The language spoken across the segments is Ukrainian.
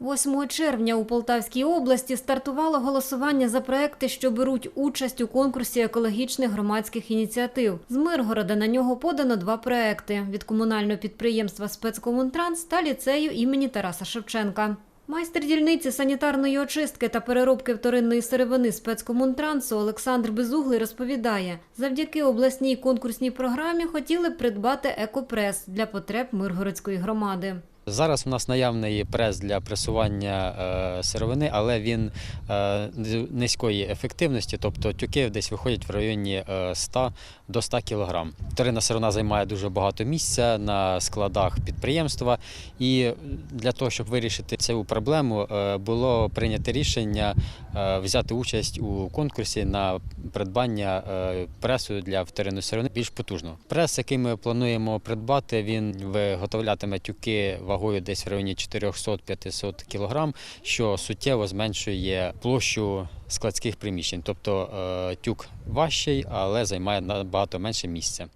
8 червня у Полтавській області стартувало голосування за проекти, що беруть участь у конкурсі екологічних громадських ініціатив. З Миргорода на нього подано два проекти від комунального підприємства «Спецкомунтранс» та ліцею імені Тараса Шевченка. Майстер дільниці санітарної очистки та переробки вторинної сировини спецкомунтрансу Олександр Безуглий розповідає, завдяки обласній конкурсній програмі хотіли придбати екопрес для потреб Миргородської громади. Зараз у нас наявний прес для пресування е, сировини, але він е, низької ефективності, тобто тюки десь виходять в районі е, 100 до 100 кг. Вторинна сировина займає дуже багато місця на складах підприємства, і для того, щоб вирішити цю проблему, е, було прийнято рішення е, взяти участь у конкурсі на придбання е, пресу для вторинної сировини більш потужного. Прес, який ми плануємо придбати, він виготовлятиме тюки вагою десь в районі 400-500 кг, що суттєво зменшує площу складських приміщень. Тобто е, тюк важчий, але займає набагато менше місця.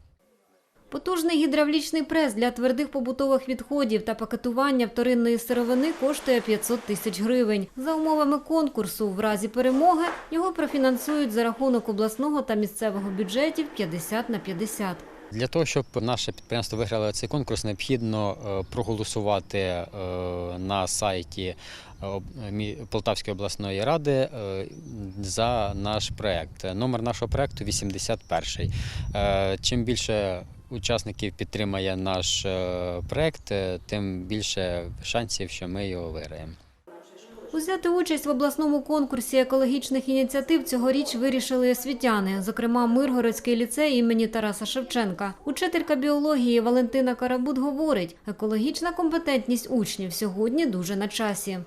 Потужний гідравлічний прес для твердих побутових відходів та пакетування вторинної сировини коштує 500 тисяч гривень. За умовами конкурсу, в разі перемоги, його профінансують за рахунок обласного та місцевого бюджетів 50 на 50. Для того, щоб наше підприємство виграло цей конкурс, необхідно е, проголосувати е, на сайті е, Полтавської обласної ради за наш проект. Номер нашого проекту 81. Е, Чим більше учасників підтримає наш проект, тим більше шансів, що ми його виграємо. Узяти участь в обласному конкурсі екологічних ініціатив цьогоріч вирішили освітяни, зокрема Миргородський ліцей імені Тараса Шевченка. Учителька біології Валентина Карабут говорить, екологічна компетентність учнів сьогодні дуже на часі.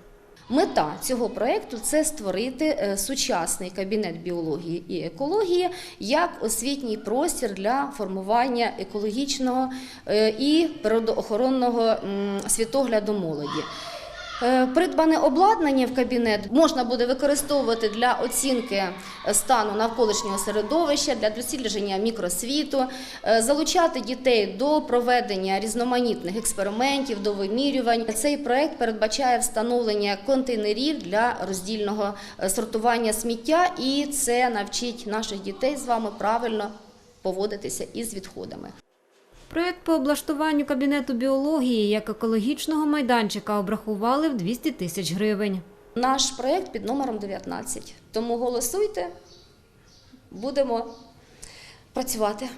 Мета цього проєкту – це створити е, сучасний кабінет біології і екології як освітній простір для формування екологічного е, і природоохоронного світогляду молоді. Е, Придбане обладнання в кабінет можна буде використовувати для оцінки стану навколишнього середовища, для дослідження мікросвіту, е, залучати дітей до проведення різноманітних експериментів, до вимірювань. Цей проект передбачає встановлення контейнерів для роздільного е, сортування сміття, і це навчить наших дітей з вами правильно поводитися із відходами. Проєкт по облаштуванню кабінету біології як екологічного майданчика обрахували в 200 тисяч гривень. Наш проект під номером 19. Тому голосуйте, будемо працювати.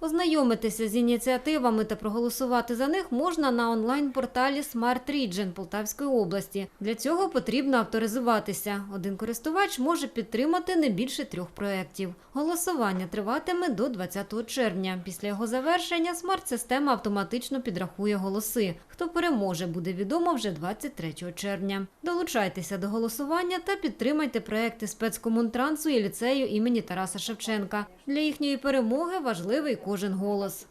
Ознайомитися з ініціативами та проголосувати за них можна на онлайн-порталі Smart Region Полтавської області. Для цього потрібно авторизуватися. Один користувач може підтримати не більше трьох проєктів. Голосування триватиме до 20 червня. Після його завершення смарт-система автоматично підрахує голоси. Хто переможе, буде відомо вже 23 червня. Долучайтеся до голосування та підтримайте проекти спецкомунтрансу і ліцею імені Тараса Шевченка. Для їхньої перемоги важливий кожен голос.